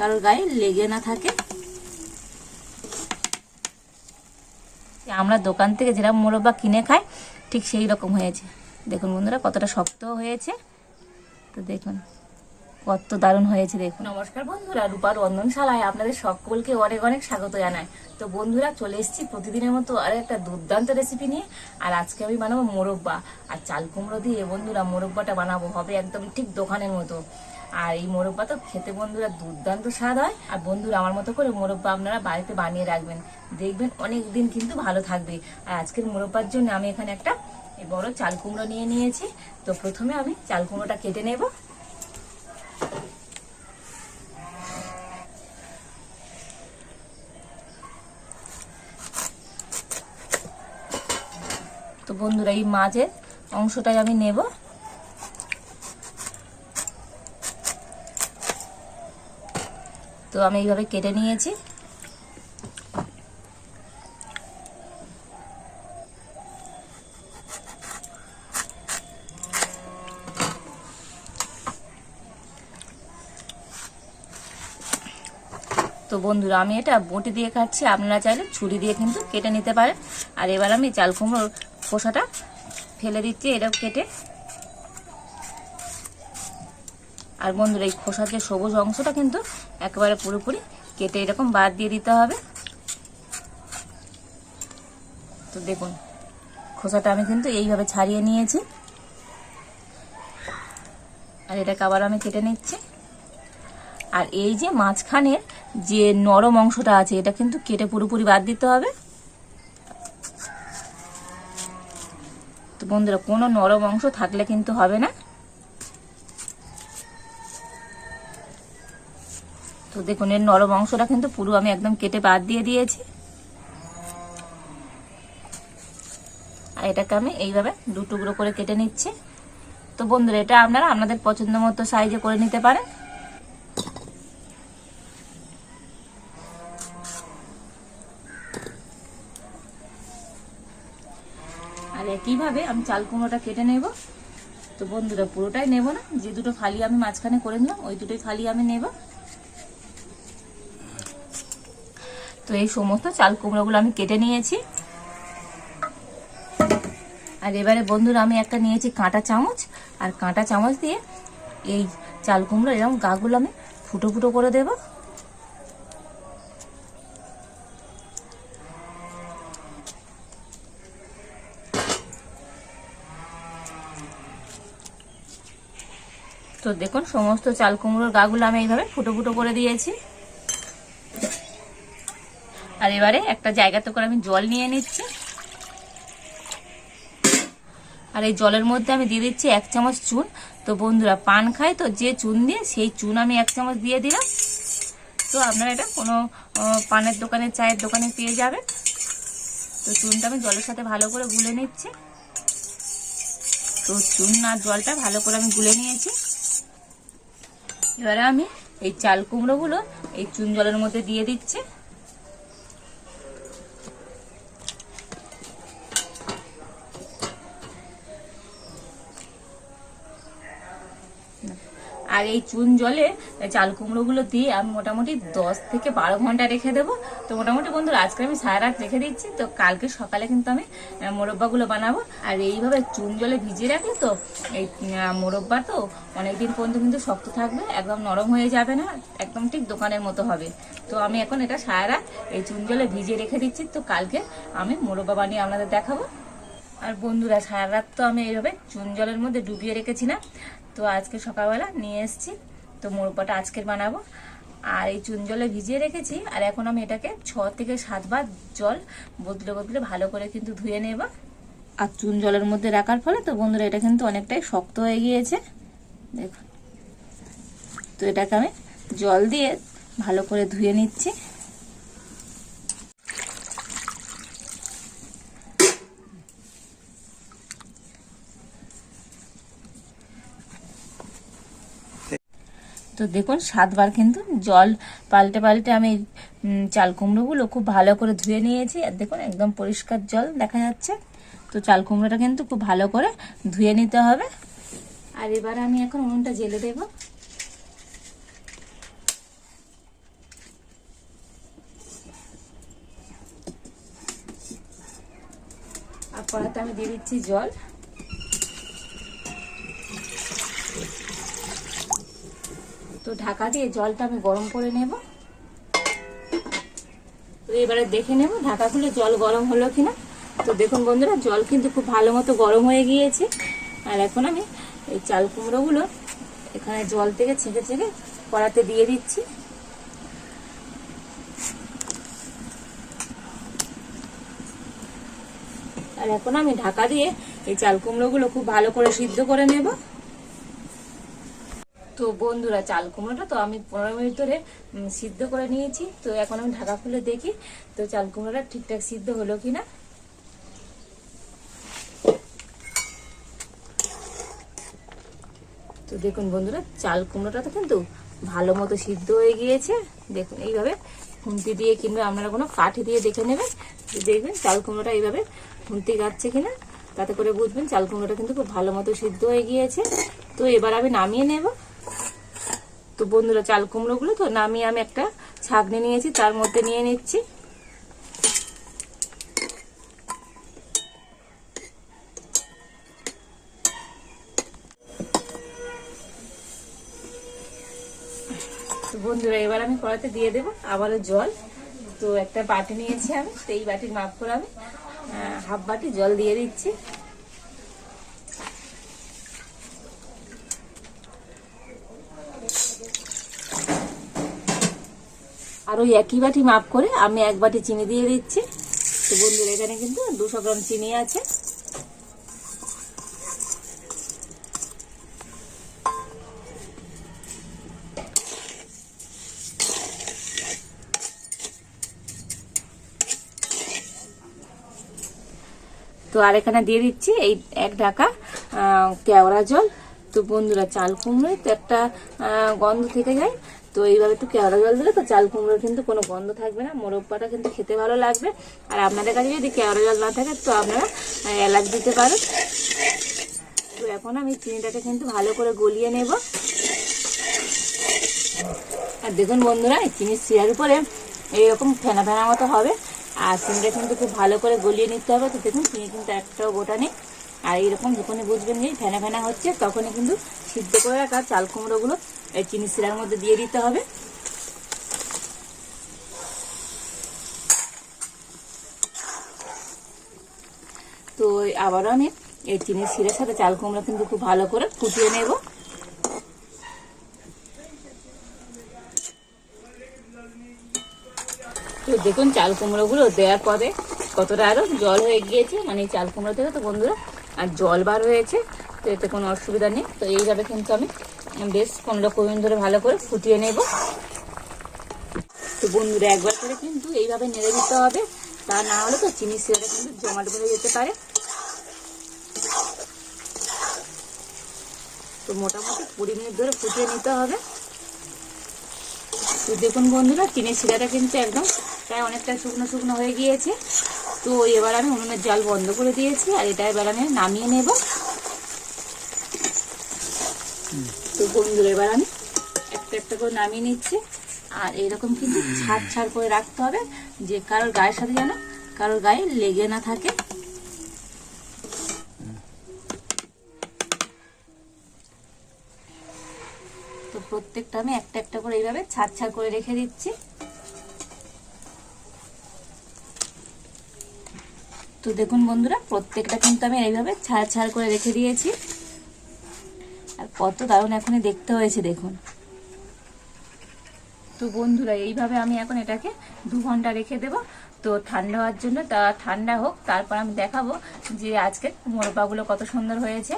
কারোর গায়ে লেগে না থাকে। আমরা দোকান থেকে যেরকম মোরব্বা কিনে খাই, ঠিক সেই রকম হয়েছে। দেখুন বন্ধুরা, কতটা শক্ত হয়েছে। তো দেখুন, কত দারুণ হয়েছে, দেখুন। নমস্কার বন্ধুরা রূপার রন্ধনশালায় আপনাদের সকলকে অনেক অনেক স্বাগত জানাই। তো বন্ধুরা, চলে এসেছি প্রতিদিনের মতো আর একটা দুর্দান্ত রেসিপি নিয়ে। আর আজকে আমি বানাবো মোরব্বা। আর চাল কুমড়ো দিয়ে বন্ধুরা, মোরব্বাটা বানাবো হবে একদম ঠিক দোকানের মতো। আর এই মোরব্বা তো খেতে বন্ধুরা দুর্দান্ত স্বাদ হয়। আর বন্ধুরা, আমার মতো করে মোরব্বা আপনারা বাড়িতে বানিয়ে রাখবেন। দেখবেন অনেক দিন কিন্তু ভালো থাকবে। আর আজকের মোরব্বার জন্য আমি এখানে একটা বড় চাল কুমড়ো নিয়ে নিয়েছি। তো প্রথমে আমি চাল কুমড়োটা কেটে নেব। তো বন্ধুরা, এই মাঝের অংশটাই আমি নেব। তো আমি এইভাবে কেটে নিয়েছি। তো বন্ধুরা, আমি এটা বটি দিয়ে কাটছি। আপনারা চাইলে ছুরি দিয়ে কিন্তু কেটে নিতে পারেন। আর এবার আমি চাল কুমড়োর খোসাটা ফেলে দিচ্ছি এটা কেটে। আর বন্ধুরা, এই খোসার যে সবুজ অংশটা কিন্তু একেবারে পুরোপুরি কেটে এরকম বাদ দিয়ে দিতে হবে। তো দেখুন, খোসাটা আমি কিন্তু এইভাবে ছাড়িয়ে নিয়েছি। আর এটাকে আবার আমি কেটে নিচ্ছি। আর এই যে মাঝখানের যে নরম অংশটা আছে, এটা কিন্তু কেটে পুরোপুরি বাদ দিতে হবে। তো বন্ধুরা, কোনো নরম অংশ থাকলে কিন্তু হবে না। তো দেখুন, এর নরম অংশটা কিন্তু পুরো আমি একদম কেটে বাদ দিয়ে দিয়েছি। আর এটাকে আমি এইভাবে দু টুকরো করে কেটে নিচ্ছি। তো বন্ধুরা, এটা আপনারা আপনাদের পছন্দ মতো সাইজে করে নিতে পারেন। আর একইভাবে আমি চাল কুমড়োটা কেটে নেব। তো বন্ধুরা, পুরোটাই নেব না, যে দুটো ফালি আমি মাঝখানে করে নিলাম, ওই দুটোই ফালি আমি নেব। তো এই সমস্ত চাল কুমড়োগুলো আমি কেটে নিয়েছি। আর এবারে বন্ধুরা, আমি একটা নিয়েছি কাঁটা চামচ। আর কাঁটা চামচ দিয়ে এই চাল কুমড়ো এরকম গাগুলো আমি ফুটো ফুটো করে দেবো। তো দেখুন, সমস্ত চাল কুমড়োর গাগুলো আমি এইভাবে ফুটো ফুটো করে দিয়েছি। আর এবারে একটা জায়গাতে করে আমি জল নিয়ে নিচ্ছি। আর এই জলের মধ্যে আমি দিয়ে দিচ্ছি এক চামচ চুন। তো বন্ধুরা, পান খায় তো যে চুন দিয়ে, সেই চুন আমি এক চামচ দিয়ে দিলাম। তো আপনারা এটা কোনো পানের দোকানে, চায়ের দোকানে পেয়ে যাবেন। তো চুনটা আমি জলের সাথে ভালো করে গুলে নিচ্ছি। তো চুন আর জলটা ভালো করে আমি গুলে নিয়েছি। এবারে আমি এই চাল কুমড়োগুলো এই চুন জলের মধ্যে দিয়ে দিচ্ছি। আর এই চুন জলে চাল কুমড়োগুলো দিয়ে আমি মোটামুটি দশ থেকে বারো ঘণ্টা রেখে দেবো। তো মোটামুটি বন্ধুরা, আজকে আমি সারা রাত রেখে দিচ্ছি। তো কালকে সকালে কিন্তু আমি মোরব্বাগুলো বানাবো। আর এইভাবে চুন জলে ভিজিয়ে রাখলে তো এই মোরব্বা তো অনেকদিন পর্যন্ত কিন্তু শক্ত থাকবে, একদম নরম হয়ে যাবে না, একদম ঠিক দোকানের মতো হবে। তো আমি এখন এটা সারা রাত এই চুন জলে ভিজিয়ে রেখে দিচ্ছি। তো কালকে আমি মোরব্বা বানিয়ে আপনাদের দেখাবো। আর বন্ধুরা, সারা রাত তো আমি এইভাবে চুন জলের মধ্যে ডুবিয়ে রেখেছিলাম তো আজকে সকালবেলা নিয়ে এসেছি। তো মোরব্বাটা আজকের বানাবো। আর এই চুন জলে ভিজিয়ে রেখেছি। আর এখন আমি এটাকে ছ থেকে সাতবার জল বদলে বদলে ভালো করে কিন্তু ধুয়ে নেব। আর চুন জলের মধ্যে রাখার ফলে তো বন্ধুরা, এটা কিন্তু অনেকটাই শক্ত হয়ে গিয়েছে। দেখুন। তো এটাকে আমি জল দিয়ে ভালো করে ধুয়ে নিচ্ছি। তো দেখুন, সাতবার কিন্তু জল পাল্টে পাল্টে আমি চাল কুমড়োগুলো খুব ভালো করে ধুয়ে নিয়েছি। আর দেখুন, একদম পরিষ্কার জল দেখা যাচ্ছে। তো চাল কুমড়োটা কিন্তু খুব ভালো করে ধুয়ে নিতে হবে। আর এবার আমি এখন উনুনটা জেলে দেব। আর কড়াতে আমি দিয়ে দিচ্ছি জল। তো ঢাকা দিয়ে জলটা আমি গরম করে নেব। তো এবারে দেখে নেব ঢাকা খুলে জল গরম হলো কিনা। তো দেখুন বন্ধুরা, জল কিন্তু খুব ভালো মতো গরম হয়ে গিয়েছে। আর এখন আমি এই চাল কুমড়োগুলো এখানে জল থেকে ছেঁকে ছেঁকে কড়াতে দিয়ে দিচ্ছি। আর এখন আমি ঢাকা দিয়ে এই চাল কুমড়োগুলো খুব ভালো করে সিদ্ধ করে নেব। তো বন্ধুরা চাল কুমড়োটা তো আমি পনেরো মিনিট ধরে সিদ্ধ করে নিয়েছি। তো এখন আমি ঢাকা খুলে দেখি তো চাল কুমড়োটা ঠিকঠাক সিদ্ধ হলো কিনা। তো দেখুন বন্ধুরা, চাল কুমড়োটা তো কিন্তু ভালো মতো সিদ্ধ হয়ে গিয়েছে। দেখুন, এইভাবে খুন্তি দিয়ে কিংবা আপনারা কোনো কাঠি দিয়ে দেখে নেবেন দেখবেন চাল কুমড়োটা এইভাবে খুন্তি গাচ্ছে কিনা। তাতে করে বুঝবেন চাল কুমড়োটা কিন্তু খুব ভালো মতো সিদ্ধ হয়ে গিয়েছে। তো এবার আমি নামিয়ে নেব। তো বন্ধুরা, চাল কুমড়োগুলো তো নামিয়ে আমি একটা ছাগনি নিয়েছি, তার মধ্যে নিয়ে নিচ্ছি। তো বন্ধুরা, এবার আমি কড়াতে দিয়ে দেবো আবারও জল। তো একটা বাটি নিয়েছি আমি এই বাটির মাপ করে আমি হাফ বাটি জল দিয়ে দিচ্ছি। আর ওই একই বাটি মাপ করে আমি এক বাটি চিনি দিয়ে দিচ্ছি। তো বন্ধুরা, এখানে কিন্তু দুশো গ্রাম চিনি আছে। তো আর এখানে দিয়ে দিচ্ছি এই এক ঢাকা কেওড়া জল। তো বন্ধুরা, চাল কুমড়োয় তো একটা গন্ধ থেকে যায়। তো এইভাবে একটু কেওড়া জল দিলে তো চাল কুমড়োর কিন্তু কোনো গন্ধ থাকবে না মোরব্বাটা কিন্তু খেতে ভালো লাগবে। আর আপনাদের কাছে যদি কেওড়া জল না থাকে তো আপনারা এলাচ দিতে পারেন। তো এখন আমি চিনিটাকে কিন্তু ভালো করে গলিয়ে নেব। আর দেখুন বন্ধুরা, এই চিনির শিরার উপরে এইরকম ফেনা ফেনা মতো হবে। আর চিনিটা কিন্তু খুব ভালো করে গলিয়ে নিতে হবে। তো দেখুন, চিনি কিন্তু একটাও গোটা নেই। আর এইরকম যখনই বুঝবেন যে ফেনা ফেনা হচ্ছে, তখনই কিন্তু সিদ্ধ করে রাখা চাল কুমড়োগুলো এই চিনি শিরার মধ্যে দিয়ে দিতে হবে। তো আবারও আমি এই চিনির শিরার সাথে চাল কুমড়ো কিন্তু খুব ভালো করে ফুটিয়ে নেব। তো দেখুন চাল কুমড়োগুলো দেওয়ার পরে কতটা আরও জল হয়ে গিয়েছে মানে চাল কুমড়ো থেকে তো বন্ধুরা আর জল বার হয়েছে, তো এতে কোনো অসুবিধা নেই। তো এইভাবে কিন্তু আমি বেশ পনেরো কুড়ি মিনিট ধরে ভালো করে ফুটিয়ে নেব। তো বন্ধুরা, একবার করে কিন্তু এইভাবে নেড়ে দিতে হবে। তা না হলে তো চিনি শিরাটা কিন্তু জমাট বেঁধে যেতে পারে। তো মোটামুটি কুড়ি মিনিট ধরে ফুটিয়ে নিতে হবে। তো দেখুন বন্ধুরা, চিনি শিরাটা কিন্তু একদম প্রায় অনেকটা শুকনো শুকনো হয়ে গিয়েছে। তো এবার আমি উনুনের জল বন্ধ করে দিয়েছি, আর এটা এবার আমি নামিয়ে নেব। তো বন্ধুরা, এবার আমি একটা একটা করে নামিয়ে নিচ্ছি। আর এরকম কিন্তু ছাড় ছাড় করে রাখতে হবে, যে কারোর গায়ের সাথে যেন কারোর গায়ে লেগে না থাকে। তো প্রত্যেকটা আমি একটা একটা করে এইভাবে ছাড় ছাড় করে রেখে দিচ্ছি। তো দেখুন বন্ধুরা, প্রত্যেকটা কিন্তু আমি এইভাবে ছাড় ছাড় করে রেখে দিয়েছি। আর কত দারুণ এখনই দেখতে হয়েছে, দেখুন। তো বন্ধুরা, এইভাবে আমি এখন এটাকে দু ঘণ্টা রেখে দেব। তো ঠান্ডা হওয়ার জন্য তা ঠান্ডা হোক, তারপর আমি দেখাবো যে আজকে মোরব্বাগুলো কত সুন্দর হয়েছে।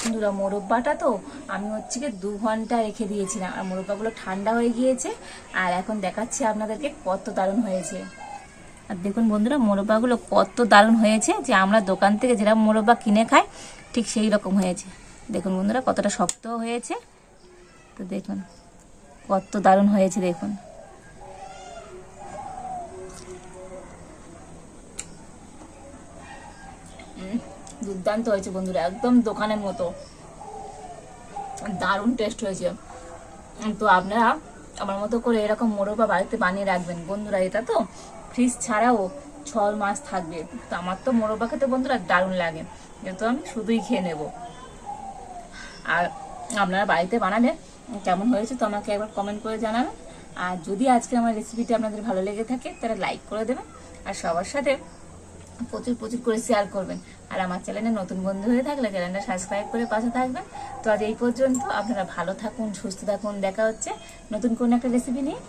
বন্ধুরা, মোরব্বাটা তো আমি হচ্ছে কি দু ঘণ্টা রেখে দিয়েছিলাম, আর মোরব্বাগুলো ঠান্ডা হয়ে গিয়েছে। আর এখন দেখাচ্ছি আপনাদেরকে কত দারুণ হয়েছে। আর দেখুন বন্ধুরা, মোরব্বাগুলো কত দারুণ হয়েছে যে আমরা দোকান থেকে যেরকম মোরব্বা কিনে খাই, ঠিক সেই রকম হয়েছে। দেখুন বন্ধুরা, কতটা শক্ত হয়েছে। তো দেখুন, কত দারুণ হয়েছে, দেখুন। দুর্দান্ত হয়েছে বন্ধুরা, একদম দোকানের মতো। দারুণ টেস্ট হয়েছে। তো আপনারা আমার মতো করে এরকম মোরব্বা বাড়িতে বানিয়ে রাখবেন। বন্ধুরা, এটা তো ফ্রিজ ছাড়াও ছ মাস থাকবে। তো আমার তো মোরব্বা খেতে বন্ধুরা দারুণ লাগে। যেহেতু আমি শুধুই খেয়ে নেব। আর আপনারা বাড়িতে বানালে কেমন হয়েছে তো আমাকে একবার কমেন্ট করে জানাবেন। আর যদি আজকে আমার রেসিপিটি আপনাদের ভালো লেগে থাকে, তাহলে লাইক করে দেবেন। আর সবার সাথে প্রচুর প্রচুর করে শেয়ার করবেন। আর আমার চ্যানেলে নতুন বন্ধু হয়ে থাকলে চ্যানেলটা সাবস্ক্রাইব করে পাশে থাকবেন। তো আজ এই পর্যন্ত আপনারা ভালো থাকুন, সুস্থ থাকুন। দেখা হচ্ছে নতুন কোনো একটা রেসিপি নিয়ে।